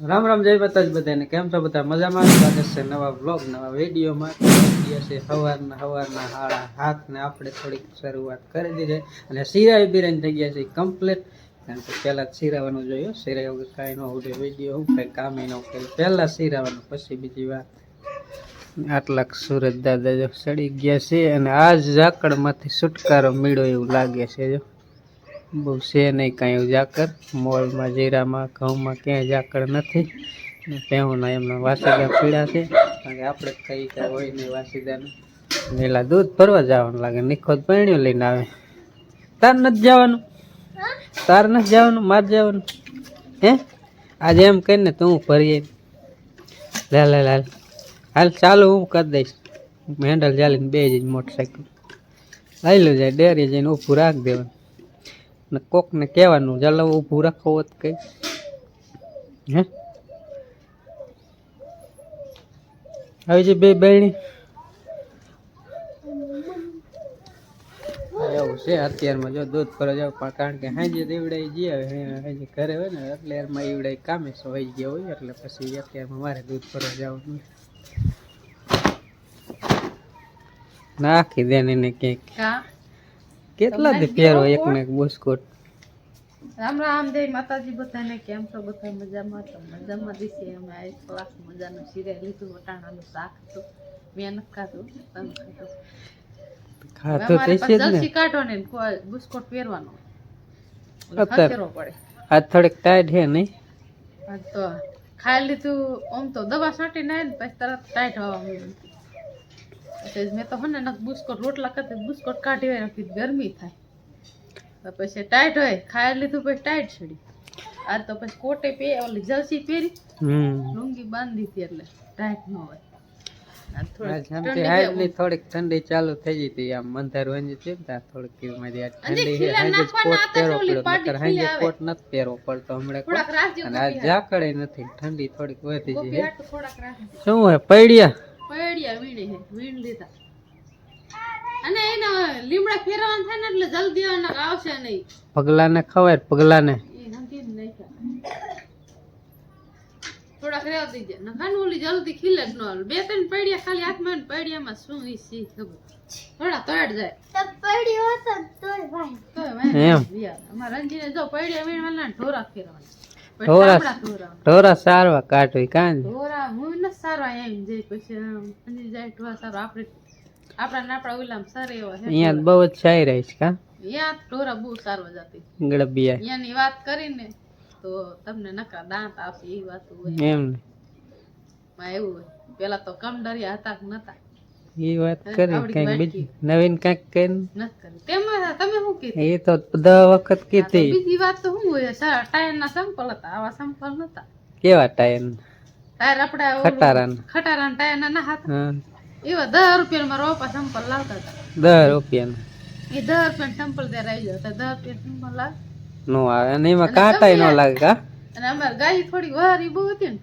રામ રામ, જય માતાજી બધાને. કેમ છો બધા? મજામાં? સ્વાગત છે નવા બ્લોગ નવા વિડીયોમાં. છે સવારના સવારના હાડા હાથને આપણે થોડીક શરૂઆત કરી દીધી. અને સિરાય બિરાઈ થઈ ગયા છે કમ્પ્લીટ કારણ કે પહેલાં જ સિરાવાનું જોયું. સિરાય વગર કાંઈ ન ઉડે વીડિયો હું કંઈ કામ ન કરે. પહેલાં સિરાવાનું પછી બીજી વાત. આટલાક સુરત દાદા જો ચડી ગયા છે, અને આ ઝાકળમાંથી છુટકારો મળ્યો એવું લાગે છે, જો. બહુ છે નહીં, કાંઈ ઝાકર મોલમાં, જીરામાં, ઘઉંમાં ક્યાંય ઝાકળ નથી. ને એમના વાસીદા પીડા છે. કારણ કે આપણે કઈ કાંઈ હોય નહીં વાસીદાનું. પેલા દૂધ ભરવા જવાનું લાગે, નિખોદ પાણી લઈને આવે. તાર નથી જવાનું? તાર નથી જવાનું? માર જવાનું? હે? આજે એમ કહીને તો હું ભરીએ લે લે લે હાલ ચાલુ હું કરી દઈશ. હેન્ડલ ચાલીને બે જ મોટરસાઇકલ આવેલું જાય ડેરી જઈને ઊભું રાખ દેવાનું. ને કોકને કહેવાનું ચાલો ઊભું રાખો હોત કઈ હે? આવી છે બે બહેણી એવું છે અત્યારમાં જો દૂધ પર જાવ પણ કારણ કે હાજે દીવડાઈ જઈએ હવે હાજે ઘરે હોય ને એટલે એમાં ઈવડાઈ કામે સો હોય ગયા હોય એટલે પછી અત્યારમાં મારે દૂધ ભરવા જવાનું નાખી દે ને ક્યાંક. કા? કેટલા દી પહેરો એક ને એક બુસ્કોટ? રામ રામ જય માતાજી બધાને. કેમ છો? બધા મજામાં? તો મજામાં દિશે અમે. આ ક્લાસ મજાનું સિરિયલ લીધું વટાણાનું શાક તો મેં નથી ખાધું. તમે ખાધું? જ ને. જલસી કાઢો ને બિસ્કોટ પહેરવાનો. અત્યારે. પડે. આ થોડીક ટાઈટ હે નહીં? આ તો ખાઈ લીધું. આમ તો દવા છાંટી નાય ને પછી તરત ટાઈટ હવા એટલે મેં તો હને બુસ્કોટ રોટલા કરતા બુસ્કોટ કાઢી હોય નક્કી ગરમી થાય. પછી ટાઈટ હોય ખાઈ લીધું પછી ટાઈટ છડી. આ તો પછી કોટે પે ઓલી જલસી પહેરી લુંગી બાંધી હતી એટલે ટાઈટ ન હોય. થોડીક ઠંડી ચાલુ થઈ ગઈ હતી આમ મંધાર વંજી છે થોડીક ઠંડી છે હાંજે કોટ ઓલી પડ્યો હાંજે. કોટ નથી પહેરો પડતો હમણાં અને આ નથી ઠંડી થોડીક વધી છે શું પૈડિયા? પૈડિયા વીણે હે વીણ લીધા. અને એના લીમડા ફેરવાના થાય ને એટલે જલ્દી આવશે નહીં. પગલાને ખવાય પગલાને. થોડાક રહેવા દીજે નખાનું ઓલી જલ્દી ખીલે જ ન બે ત્રણ પડ્યા ખાલી હાથમાં ને પૈડિયામાં શું ઈ સી ખબર. થોડા તોડ જાય. તોય વાંહે એમ. વિયાર. અમારા રંજીને જો પડ્યા વીણવાના ને ઢોરા ફેરવાના. ઢોરા? ઢોરા સારવા કાઢવી કાંઈ ઢોરા હું ન સારવા એમ જઈ પછી અંજી જાય ઢોરા સારવા આપણે આપણા નાપડા ઉલામ સારા એવા છે અહીંયા બહુ જ સારી રહી છે કા અહીંયા ઢોરા બહુ સારવા જતી ગળબિયા અહીંયાની વાત કરીને તો તમને નકરા દાંત આવશે એ વાત હોય એમ માં એવું હોય પેલા તો કમડરિયા હતા કે નતા એ વાત કરી કંઈક બીજી નવીન કંઈક કરી. તેમાં તમે શું કીધું? એ તો દહ વખત કીધી. બીજી વાત તો શું હોય? ટાયર ના સંપલ હતા આવા સંપલ નતા. કેવા ટાયર? ટાયર ઓલું ખટારાના. ખટારાના ટાયર ના ના હતા. એવા દસ રૂપિયા માં રોપા સંપલ લાવતા હતા. દસ રૂપિયાનું. એ દસ રૂપિયા સંપલ ત્યારે આવી જતા દસ રૂપિયા સંપલ લાવ. નો આવે. અને એમાં કાંટાય નો લાગે કા અને અમારે ગાય થોડી વારી બહુ હતી ને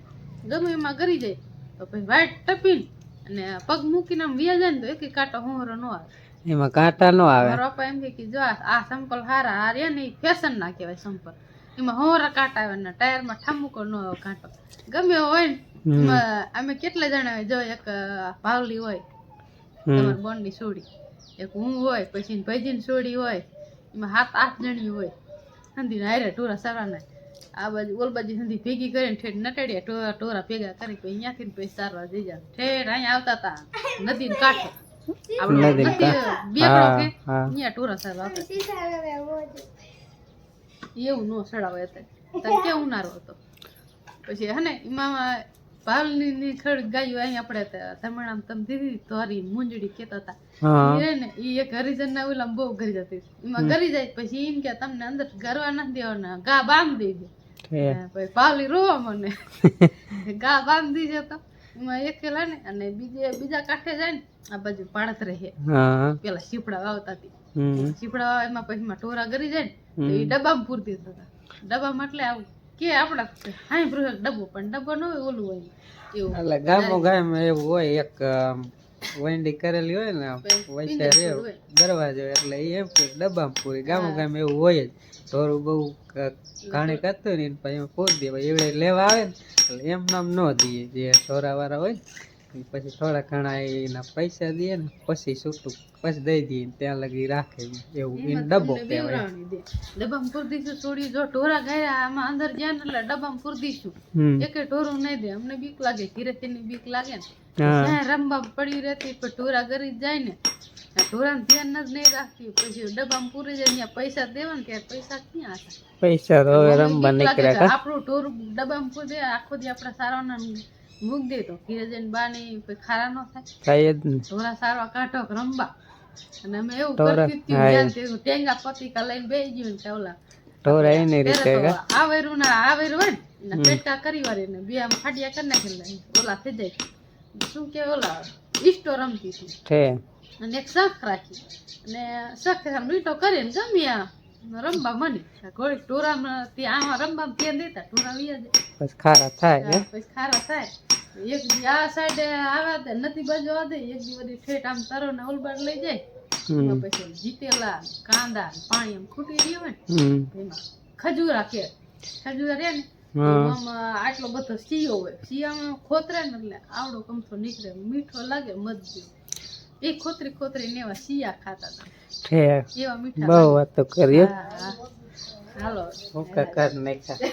ગમે એમાં ગરી જાય. તો પછી વાઈટ ટપીને અને પગ મૂકીને આમ વ્યા જાય ને તો એક કાંટો હોરો ન આવે. એમાં કાંટા નો આવે. મારા પપ્પા એમ કે જો આ સંપલ હારા હારે ને ફેશન ના કહેવાય સંપલ. એમાં હોરા કાંટા આવે ને ટાયરમાં ઠામુકો ન આવે કાંટો. ગમે હોય ને એમાં અમે કેટલા જણા હોય? જો એક ભાવલી હોય તમારી બોનની સોડી. એક હું હોય પછી ભૈજીની સોડી હોય એમાં સાત આઠ જણી હોય. સંધી હારે ટોરા સારવાના આ બાજુ ઓલ બાજુ સંધી ભેગી કરીને ઠેઠ નટાડ્યા ટોરા ટોરા ભેગા કરી પછી અહીંયાથી ને પછી સારવા જઈ જાય ઠેઠ અહીંયા આવતા હતા નદીને કાંઠે. આપણે નદી કાંઠે. કે અહીંયા ટોરા આવતા એવું નો સડાવે કેવું ઉનાળો હતો? પછી હે ને એમાં ભાવની ની ખડ ગાયું અહીં આપણે તમિળનામ તમે દીધી ધોરી મુંજડી કેતા હતા. ને એ એક હરિજન ના ઓલા બહુ ઘરી જતી એમાં ગરી જાય પછી એમ કે તમને અંદર ગરવા નથી દેવાના ગા બાંધી દે. છે. પાવલી રોવા મને. ગા બાંધી જતો. એમાં એકેલા ને અને બીજે બીજા કાંઠે જાય ને આ બાજુ પાડત રહે. પેલા સીપડા વાવતા હતી શીપડા સીપડા વાવે એમાં પછી એમાં ટોરા ગરી જાય ને તો એ ડબ્બામાં પૂરતી થતા ડબ્બામાં એટલે આવું. કે આપડા હાઈ ડબ્બો પણ ડબ્બો ન હોય ઓલું હોય. એવું. એટલે ગામો ગામ એવું હોય એક વંડી કરેલી હોય ને આમ પછી રે દરવાજો એટલે એ એમ કે ડબ્બામાં પૂરી ગામ ગામ એવું હોય જ. ઢોરું બહુ ઘાણી કરતું ને પછી એમ પૂરી દે એવડે લેવા આવે ને એટલે એમ નામ ન દઈએ જે ઢોરા વાળા હોય પછી થોડા ઘણા એના પૈસા દે ને પછી છૂટું. પછી દઈ દઈએ ત્યાં લગી રાખે એવું એને ડબ્બો કહેવાય. ડબ્બામાં પૂરી છોડી જો ઢોરા ગયા આમાં અંદર ગયા ને એટલે ડબ્બામાં પૂરી દઈશું હમ. એકે ઢોરું નહીં દે અમને બીક લાગે ઘીરે ની બીક લાગે ને. ત્યાં રમવા પડી રહેતી પણ ઢોરા ગરી જાય ને. ટોરા ઢોરાનું ધ્યાન જ નહીં રાખતી. પછી ડબ્બામાં પૂરી જાય ત્યાં પૈસા દેવા ને ત્યારે પૈસા ક્યાં હતા? પૈસા તો હવે રમવા નીકળ્યા આપણું ટોર ડબ્બામાં પૂરી આખો દી આપણા સારવાના મૂક દે તો કિરજન બાની કોઈ ખારા નો થાય. થાય જ નહીં ઢોરા સારવા કાઢો રંબા. અને અમે એવું કરતી હતી ટેંગા પતિકા લઈને બેસી ગયું ને ઓલા ઢોરા એની રીતે તો આવેરું ના આવેરું હોય ને પેટા કરી વાળી ને બે આમ ફાટિયા કરી નાખેલા ઓલા થઈ જાય. શું કે ઓલા ઈસ્ટો રમતી હતી. છે. અને એક શખ રાખી. અને શખ મીઠો કરીને આ રમવા મની. કોઈ ટોરામાં ત્યાં આમાં રમવા ત્યાં દેતા ટોરા વિયા જાય. પછી ખારા થાય પછી ખારા થાય. એક દી આ સાઈડે આવા તે નથી બાજુ આવે એક દી બધી ઠેઠ આમ તરો ને ઓલબાડ લઈ જાય. પછી જીતેલા કાંદા પાણી એમ ખૂટી રહ્યું હોય ને એમાં ખજૂરા કે ખજૂરા રે ને આટલો બધો શિયો હોય. શિયામાં ખોતરે ને એટલે આવડો કમથો નીકળે મીઠો લાગે મધ જેવો. એ ખોતરી ખોતરી ને એવા શિયા ખાતા હતા. એવા મીઠા બહુ વાત તો કરીએ હા, હા. હાલો. ઓકા કર નાખ્યા.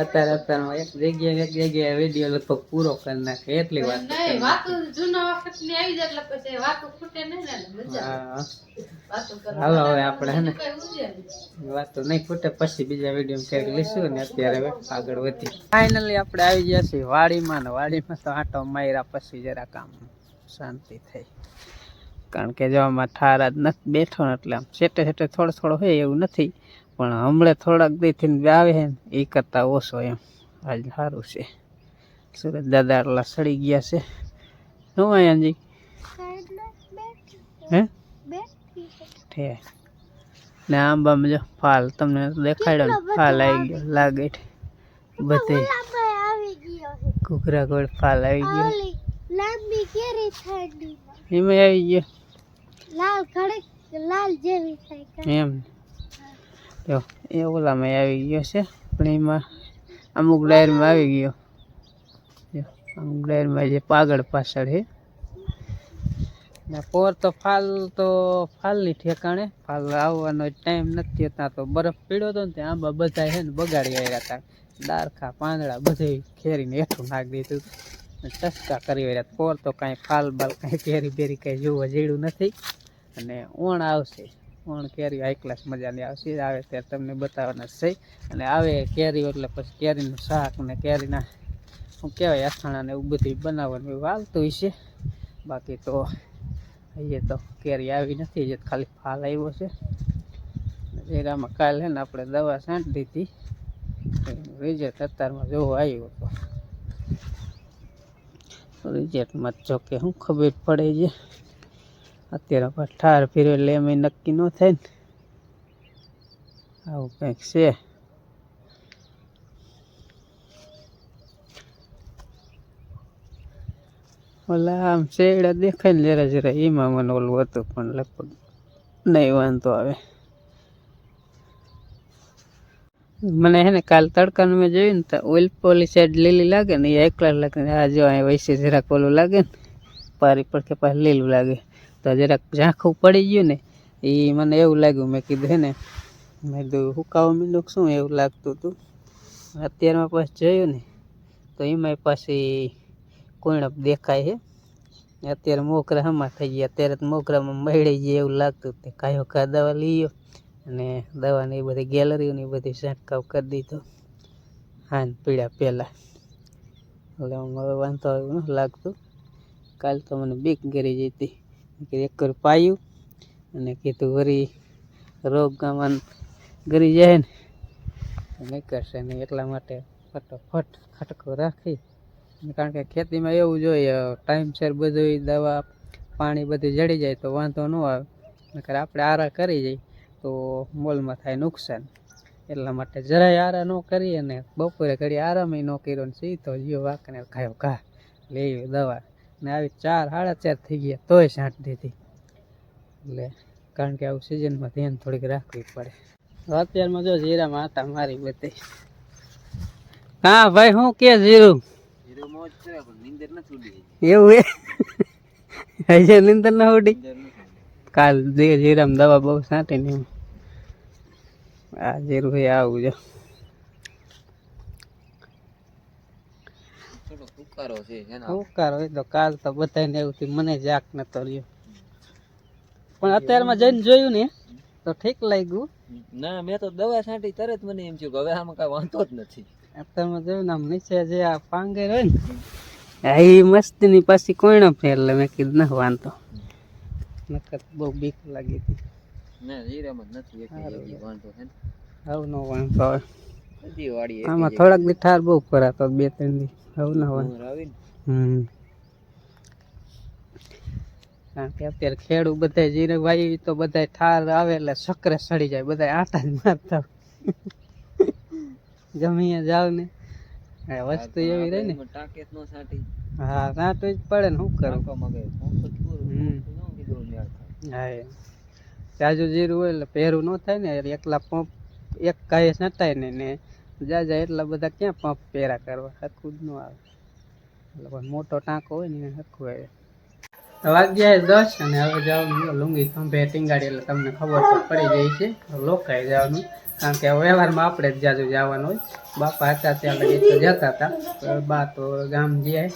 અત્યારે અત્યારે એક જગ્યાએ એક જગ્યાએ વીડિયો લગભગ પૂરો કરી નાખે એટલી વાત નહીં વાતો જૂના વખતની આવી જાય એટલે પછી વાતો ખૂટે નહીં ને એટલે મજા આવે. હા. વાતો કરવા હાલો હવે આપણે હે ને ઉજે નહીં. વાતો નહીં ખૂટે પછી બીજા વીડિયો ક્યાંક લઈશું ને અત્યારે હવે આગળ વધી ફાઇનલી આપણે આવી ગયા છીએ વાડીમાં ને વાડીમાં તો આટો માર્યા પછી જરા કામ શાંતિ થઈ. કારણ કે જો આમાં ઠારા જ નથી બેઠો ને એટલે આમ સેટે સેટે થોડો થોડો હોય એવું નથી. પણ હમણાં થોડાક દીથી આવે છે એ કરતાં ઓછો એમ. આજ સારું છે. સુરત દાદા એટલા સડી ગયા છે. શું અહીંયાજી હે? ને આંબામાં જો ફાલ તમને દેખાડ્યો ફાલ આવી ગયો લાગે બધે ઘૂઘરા ગોળ ફાલ આવી ગયો. લાંબી કેરી ઠંડી એમાં આવી ગયો. લાલ લાલ જેવી થાય. એમ. જો એ ઓલામાં આવી ગયો છે. પણ એમાં અમુક ડાયરમાં આવી ગયો. જો, અમુક ડાયરમાં જે પાગળ પાછળ છે ને પોર તો ફાલ તો ફાલની ઠેકાણે. ફાલ આવવાનો ટાઈમ નથી ત્યાં તો બરફ પીડ્યો હતો ને ત્યાં આંબા બધા છે ને બગાડી આવ્યા હતા. ડારખા પાંદડા બધે ખેરીને હેઠું નાખી દીધું. ને ટસકા કરી આવ્યા પોર તો કાંઈ ફાલ બાલ કાંઈ કેરી બેરી કાંઈ જોવા જેડું નથી. અને ઓણ આવશે. ઓણ કેરી હાઈ ક્લાસ મજાની આવશે? આવે ત્યારે તમને બતાવવાના છે. અને આવે કેરી એટલે પછી કેરીનું શાક ને કેરીના, શું કહેવાય, અથાણા ને એવું બધું બનાવવાનું હોય છે. બાકી તો અહીંયા તો કેરી આવી નથી જે ખાલી ફાલ આવ્યો છે. એરામાં કાલે ને આપણે દવા છાંટી દીધી. રિઝલ્ટ અત્યારમાં જોવો આવ્યો હતો રિઝલ્ટમાં જો કે શું ખબર પડે છે. અત્યારે પઠાર ઠાર ફેરવે એટલે એમ નક્કી ન થાય ને. આવું કંઈક છે. ઓલા આમ શેડા દેખાય ને જરા જરા એમાં મને ઓલું હતું પણ લગભગ નહીં વાંધો આવે. મને હે ને કાલ તડકાનું મેં જોયું ને ઓઇલ પોલી સાઈડ લીલી લાગે ને, એ એકલા લાગે ને, આ જો અહીંયા વૈસે જરાક ઓલું લાગે ને, પારી પડકે પાછું લીલું લાગે. તો જરાક ઝાંખું પડી ગયું ને, એ મને એવું લાગ્યું, મેં કીધું ને, મેં કીધું, હુકાવા મીંડું શું એવું લાગતું હતું અત્યારમાં પાછું જોયું ને, તો એમાંય પાછી કોઈણપ દેખાય છે. અત્યારે મોકરા હમા થઈ ગયા, અત્યારે તો મોકરામાં મળી ગયા એવું લાગતું તે કાયો કા દવા લઈ અને દવાની બધી ગેલેરીઓની બધી છંટકાવ કરી દીધો. હા ને પીડા પહેલાં. એટલે હું હવે વાંધો આવ્યો ન લાગતું. કાલ તો મને બીક ગરી જતી. કે એક વાર પાયું અને કીધું, વરી રોગ ગામાન ગરી જાય ને. નીકળશે ને એટલા માટે ફટોફટ ખટકો રાખી. કારણ કે ખેતીમાં એવું જોઈએ ટાઈમસર બધું દવા, પાણી બધું જડી જાય તો વાંધો ન આવે. નકર આપણે આરા કરી જઈએ તો મોલમાં થાય નુકસાન. એટલા માટે જરાય આરા ન કરીએ ને બપોરે ઘડી આરામય ન કર્યો ને સીધો જીવ વાંકને ખાયો ઘા. લેવી દવા. ને આવી ચાર સાડા ચાર થઈ ગયા તોય છાંટ દીધી એટલે કારણ કે આવું સિઝનમાં ધ્યાન થોડીક રાખવી પડે. અત્યારમાં જો જીરામાં આટા મારી બધી. હા ભાઈ હું કે જીરું? એવું એ હજે નિંદર ના ઉડી? કાલ જીરામ દવા બહુ સાંટી ને આ જીરું ભાઈ આવું જો. ઉકારો હોય તો કાલ તો બધાને એવું થયું મને જાક નતો રહ્યો પણ અત્યારમાં જઈને જોયું ને તો ઠીક લાગ્યું. ના મેં તો દવા છાંટી તરત મને એમ થયું કે હવે આમાં કઈ વાંધો જ નથી. અત્યારમાં જોયું ને આમ નીચે જે આ પાંગેર હોય ને એ મસ્તીની પાછી કોઈનો ફેર એટલે મેં કીધું ના વાંધો. નકર બહુ બીક લાગી હતી. ના જીરામાં નથી વાંધો હે ને. આવું નો વાંધો આવે. આમાં થોડાક દી ઠાર બહુ કરાતો બે ત્રણ દી આવું ના હોય. હમ. કારણ કે અત્યારે ખેડૂત બધા જીરે તો બધા ઠાર આવે એટલે સકરે સડી જાય બધા આટા જ મારતા જમીએ જાવ ને. વસ્તુ એવી રહી ને. હા નાટું જ પડે ને શું કરું? હમ. હા. જાજુ જીરું હોય એટલે પહેરું ન થાય ને એકલા પંપ એક કાંઈ નતા ને ને જાજા એટલા બધા ક્યાં પંપ પહેરા કરવા? હરખું જ ન આવે. એટલે પણ મોટો ટાંકો હોય ને હરખું આવે. વાગ્યા દસ અને હવે જવાનું લુંગી ખંભે ટીંગાડી, એટલે તમને ખબર તો પડી જાય છે. લોકાઈ જવાનું. કારણ કે વ્યવહારમાં આપણે જ જાજુ જવાનું હોય. બાપા હતા ત્યાં લગી તો જતા હતા. બા તો ગામ જાય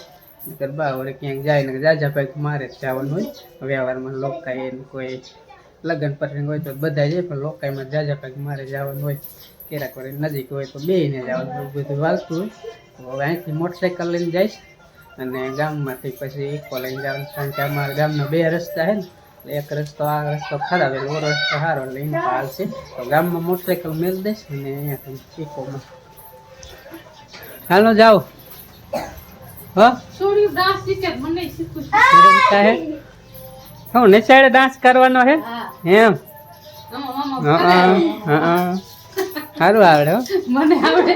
બા વળી ક્યાંક જાય ને જાજા ભાઈ મારે જ જવાનું હોય. વ્યવહારમાં લોકાઈ એને કોઈ લગ્ન પ્રસંગ હોય તો બધા જાય પણ લોકાઈમાં જાજા ભાઈ મારે જવાનું હોય કેરાક વળી નજીક હોય તો બેને જવાનું બધું વાલતું હોય. તો હવે અહીંથી મોટરસાઇકલ લઈને જઈશ અને ગામમાંથી પછી ઇકો લઈને જવાનું કારણ કે અમારા ગામના બે રસ્તા છે ને એટલે એક રસ્તો આ રસ્તો ખરાબ એટલે ઓરો રસ્તો સારો એટલે પાલશે તો ગામમાં મોટરસાઇકલ મેળ દઈશ અને અહીંયાથી ઇકોમાં. હાલો જાઓ. હા? છોડ્યું ડાન્સ શીખે મને શીખું હે નિશાળે ડાન્સ કરવાનો હે? એમ? સારું આવડે હો. મને આવડે.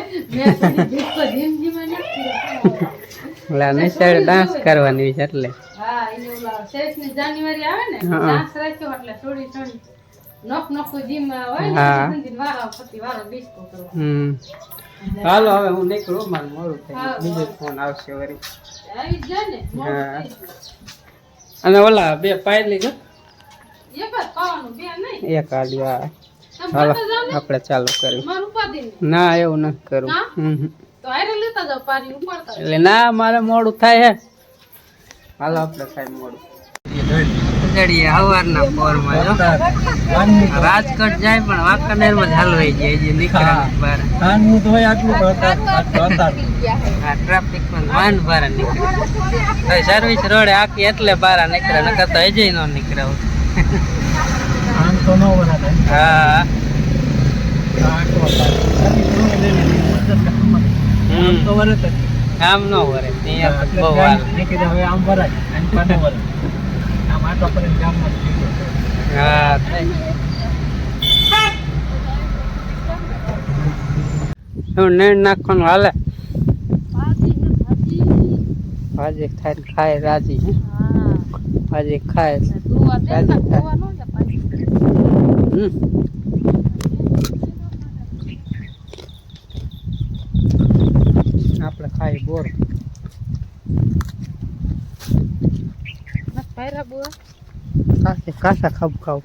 નિશાળે ડાન્સ કરવાની છે એટલે. જાન્યુઆરી આવે ને હા. ડાન્સ રાખ્યો એટલે થોડી થોડી નોક નોખું જીમ હોય ને હા. એ સુધી વારો પછી વારો ડિસ્કો કરવો. હમ. હાલો હવે હું નીકળું મારું મોડું થઈ ગયું. બીજો ફોન આવશે વરી આવી જ ને હા. અને ઓલા બે પાય લીધો એક જ પાવાનું બે નહીં. એક આલ્યો આ તમે હાલો આપણે ચાલુ કરી મારું ઉપાધિ નહીં. ના એવું નથી કરવું. એટલે ના મારે મોડું થાય હે. હાલો આપણે થાય મોડું. ઉગાડીએ સવારના પોરમાં જો. રાજકોટ જાય પણ વાંકાનેરમાં જ હલવાઈ જાય જે નીકળે બહાર આ ટ્રાફિકમાં વાન બહાર નીકળે. સર્વિસ રોડે આખી એટલે બહાર નીકળે નકર તો હજી નો નીકળે હા. આમ નો વરે ત્યાં હા. શું નેણ નાખવાનું હાલે? ભાજી ખાય ખાય રાજી હે? ભાજી ખાય ભાજી ખાય. હમ. આપણે ખાઈ બોર નથી ભાયરા બુઆ. કાસે કાસા ખાવ ખાવ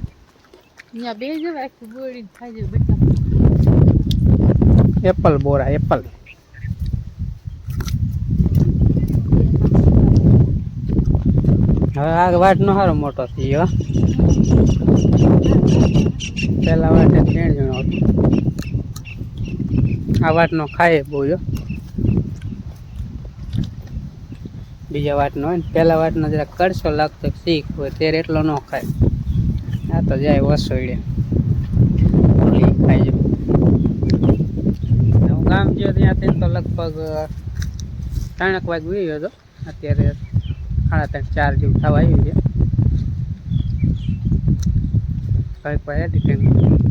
અહીંયા બે આખી બોળીને ખાઈ જાય બેટા. એપલ બોરા એપલ હવે આ વાટ નો સારો મોટો થઈ ગયો પેલા વાટે ત્રણ જણો હતો. આ વાટ નો ખાય બહુ જો બીજા વાટ નો હોય ને પેલા વાટ નો જરા કડશો લાગતો શીખ હોય ત્યારે એટલો ન ખાય. આ તો જાય વસોડે ખાઈ જો હું ગામ ગયો ત્યાંથી તો લગભગ ત્રણેક વાગે ગયો હતો. અત્યારે સાડા ત્રણ, ચાર જેવું થવા આવ્યું છે. કંઈક હતી કંઈક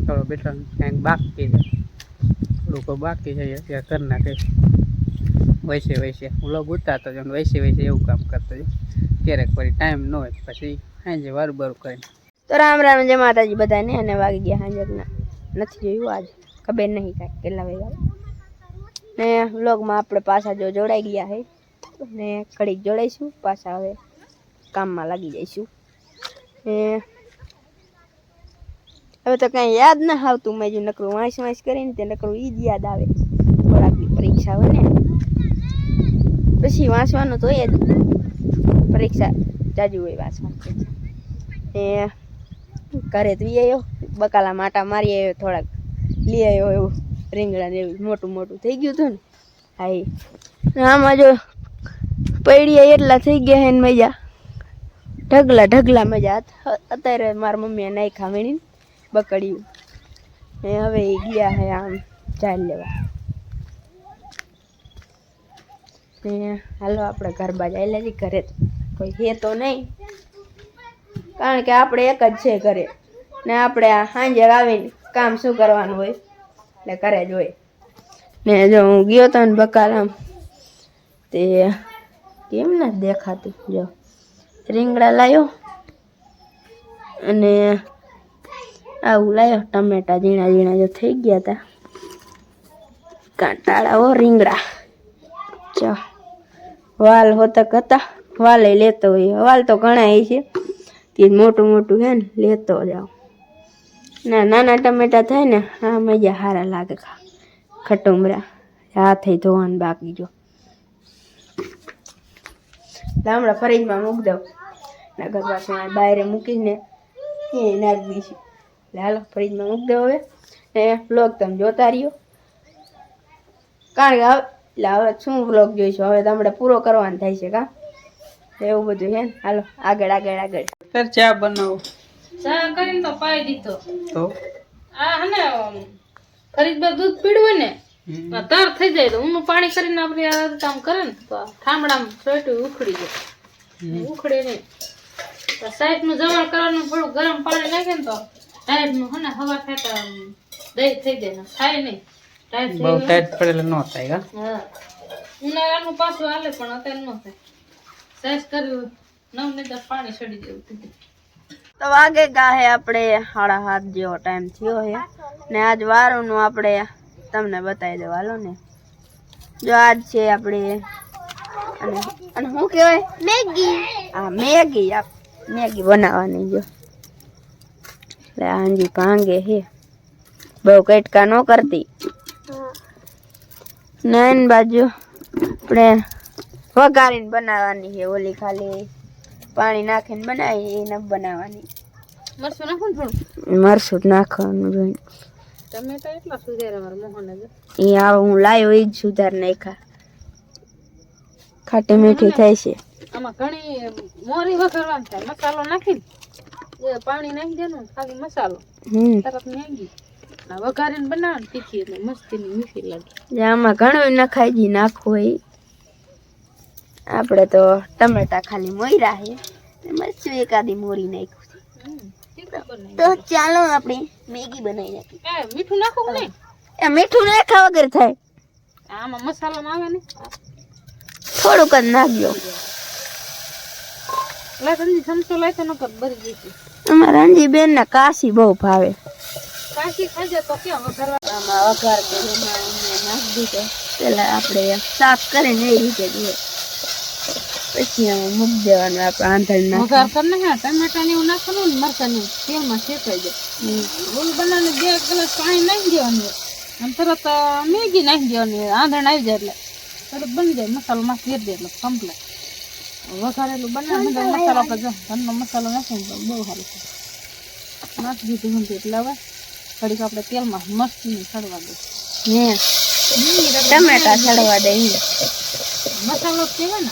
થોડો બેટર કંઈક બાકી છે. કોઈ બાકી છે, અત્યારે કરી નાખે વૈસે વૈસે. વ્લોગ ઉતારતો જો વૈસે વૈસે એવું કામ કરતો જો ક્યારેક વળી ટાઈમ ન હોય પછી સાંજે વાર બારું કરીને. તો રામ રામ, જય માતાજી બધાને. અને વાગી ગયા હાંજકના નથી જોયું આજ. ખબર નહીં કાંઈ કેટલા વાગ્યા ને વ્લોગમાં આપણે પાછા જો જોડાઈ ગયા હે. ને ઘડીક જોડાઈશું. પાછા હવે કામમાં લાગી જઈશું. ને હવે તો કાંઈ યાદ ના આવતું. મેં જો નકરું વાંચ વાંચ કરીને તે નકરું એ જ યાદ આવે. થોડાક પરીક્ષા હોય ને. પછી વાંચવાનું તો એ જ. પરીક્ષા જાજુ હોય વાંચવાનું ને ઘરે તો આવ્યો બકાલા માટા મારી આવ્યો થોડાક લઈ આવ્યો એવું, રીંગણા ને એવું, મોટું મોટું થઈ ગયું હતું ને. હા એ આમાં જો પૈડિયા એટલા થઈ ગયા હે ને મજા. ઢગલા ઢગલા મજા અત્યારે મારા મમ્મીએ નહીં ખાવીને બકડ્યું. ને હવે એ ગયા હે આમ ચાલ લેવા. ને હાલો આપણે ઘર બાજ આવેલા છીએ, ઘરે કોઈ હે તો નહીં. કારણ કે આપણે એક જ છે ઘરે. ને આપણે સાંજે આવીને કામ શું કરવાનું હોય? એટલે ઘરે જ હોય. ને જો હું ગયો તો ને બકારામ તે કેમ ના દેખાતું? જો, રીંગણા લાવ્યો અને આવું લાવ્યો ટમેટા ઝીણા ઝીણા જો થઈ ગયા હતા કાંટાળા હો રીંગણા. ચા વાલ હોતક હતા. વાલે લેતો હોય. વાલ તો ઘણા છે. તે મોટું મોટું હે ને, લેતો જાઓ. ના, નાના ટમેટા થાય ને, હા, મજા સારા લાગે ખા. ખટુમરા હાથે ધોવાનું બાકી જો. લામડા ફરીજમાં મૂકી દઉં નગર પાસે બહાર મૂકીને એ નાખી દઈશું. એટલે હાલો, ફરીજમાં મૂકી દઉં હવે. ને બ્લોગ તમે જોતા રહ્યો. કારણ કે હવે, એટલે હવે શું બ્લોગ જોઈશું? હવે તમારે પૂરો કરવાનો થાય છે કા? એવું બધું છે ને? હાલો, આગળ આગળ આગળ. તાર ચા બનાવો. ચા કરીને તો પાઈ દીધો. તો? આ હને ને દૂધ પીડું ને. તાર થઈ જાય તો ઊનું પાણી કરીને આપણે આ કામ કરે ને તો ઠામડામાં સોયટું ઉખડી જાય. ઉખડે નહીં. તો સાઈડનું જમણ કરવાનું થોડું ગરમ પાણી નાખે ને તો ટાઈટનું નું ને હવા થાય તો દહીં થઈ જાય ને થાય નહીં. ટાઈટ બહુ ટાઈટ પડેલા ન થાય હા? ઉનાળાનું પાછું હાલે પણ અત્યારે ન થાય. સાઈઝ કર્યું નવ નહીં પાણી ચડી જેવું થઈ જાય તો વાગે ગાહે આપણે સાડા હાથ જેવો ટાઈમ થયો છે ને આજ વારોનું આપણે તમને બતાવી દઉં. હાલો ને. જો આજ છે આપણે અને અને શું કહેવાય? મેગી. આ મેગી આપ મેગી બનાવવાની જો. એટલે હાંજી ભાંગે હે. બહુ કટકા ન કરતી. નાન બાજુ આપણે વઘારીને બનાવવાની છે ઓલી ખાલી. પાણી નાખીને બનાવી એ ન બનાવવાની. મરસું નાખો થોડું? મરસું નાખવાનું જોઈને. ટમેટા એટલા સુધાર્યા મારા મોહન એ આ હું લાવ્યો એ જ સુધાર નાખ્યા. ખાટી મીઠી થાય છે. આમાં ઘણી મોરી વઘારવાનું થાય મસાલો નાખીને પાણી નાખી દેવાનું ખાલી મસાલો. તરત મેગી. વઘારીને બનાવે તીખી એટલે મસ્તીની મીઠી લાગે. આમાં ઘણું નખાઈ નાખવું હોય આપણે તો ટમેટા ખાલી મોયરા છે મરચું એકાદી મોરી નાખ્યું તો ચાલો આપણે મેગી બનાવી નાખી એ મીઠું નાખું નહીં? એ મીઠું નાખા વગર થાય. આમાં મસાલો આવે ને? થોડુંક જ નાખ્યો. લસણની ચમચો લાય તો નકર બરી જઈશું અમારા રંજીબેન ને કાશી બહુ ભાવે. કાશી ખાજે તો કેમ વઘારવા? આમાં વઘાર કરીને એમને દીધો. પેલા આપણે સાફ કરીને એ રીતે જોઈએ. પછી આમાં મૂકી દેવાનું આપણે આંધણ વઘાર કરીને હા ટમેટા ને એવું નાખવાનું ને મરચાં ને તેલમાં શેકાઈ જાય. બનાવીને બે ગ્લાસ પાણી નાખી દેવાનું. અને તરત મેગી નાખી દેવાની. આંધણ આવી જાય એટલે. તરત બની જાય. મસાલો માં ફેર દે એટલે કમ્પ્લેટ વઘારેલું બનાવે મસાલો પર ઘરનો મસાલો નાખીને તો બહુ સારું છે નાખી દીધું હું એટલે હવે. થોડીક આપણે તેલમાં મસ્તી સડવા દે ટમેટા ચડવા દઈએ. મસાલો કહેવાય ને.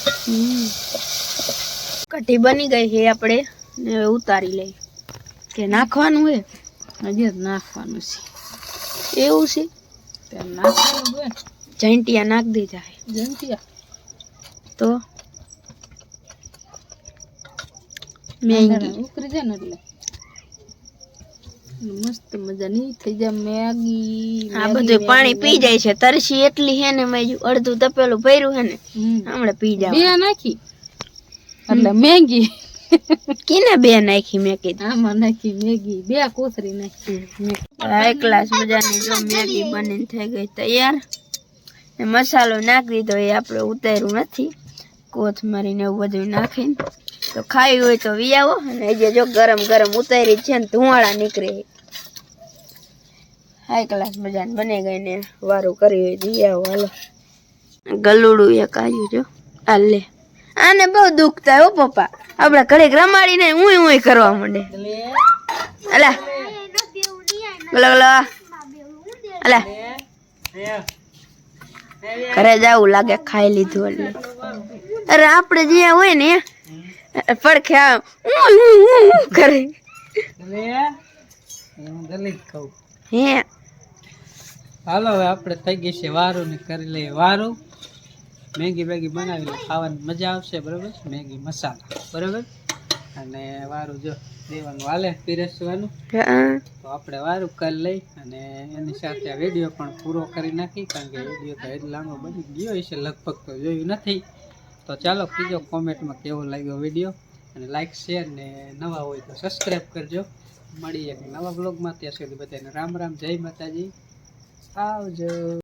કઢી બની ગઈ છે આપણે ને હવે ઉતારી લઈ કે નાખવાનું હે હજી નાખવાનું છે. એવું છે? નાખવાનું હોય જંટિયા નાખ દે જાય જંટિયા તો? મેંગી. ઉકરી જાય ને એટલે. મસ્ત મજાની થઈ જાય મેગી આ બધું પાણી પી જાય છે. તરસી એટલી હે ને મેં અડધું તપેલું ભર્યું હે ને હમણે પી જાવ બે નાખી? એટલે મેગી. કિને બે નાખી મેં કીધું? આમાં નાખી મેગી બે કોથરી નાખી મેગી. હાઈ ક્લાસ મજાની જો મેગી બનીને થઈ ગઈ તૈયાર. મસાલો નાખી દીધો એ આપણે ઉતાર્યું નથી. કોથમરી ને એવું બધું નાખીને. તો ખાવી હોય તો વી આવો. અને જે જો ગરમ ગરમ ઉતારી છે ને ધુવાળા નીકળે. હાઈ ક્લાસ મજાની બની ગઈ ને વારું કરી હોય વી આવો. હાલો. ગલુડું એક આવ્યું જો. આ લે. આને બહુ દુઃખ થાય હો પપ્પા. આપણે ઘરે રમાડીને હું હું કરવા માંડે. અલા. ગલો ગલો. અલા. ઘરે જાવું લાગે ખાઈ લીધું એટલે. અરે આપણે જ્યાં હોય ને પડખે આમ કરે. હું હાલો હવે આપણે થઈ ગઈ છે વારું ને કરી લઈએ વારું. મેગી બેગી બનાવી ખાવાની મજા આવશે બરાબર મેગી મસાલા બરાબર? અને વારું જો દેવાનું હાલે પીરસવાનું. તો આપણે વારું કરી લઈ અને એની સાથે આ વીડિયો પણ પૂરો કરી નાખી. કારણ કે વીડિયો તો એટલો લાંબો બની ગયો છે લગભગ તો જોયું નથી. તો ચાલો કીજો કોમેન્ટમાં કેવો લાગ્યો વીડિયો? અને લાઈક શેર ને નવા હોય તો સબસ્ક્રાઈબ કરજો. મળીએ નવા બ્લોગમાં ત્યાં સુધી બધાને રામ રામ. જય માતાજી. આવજો.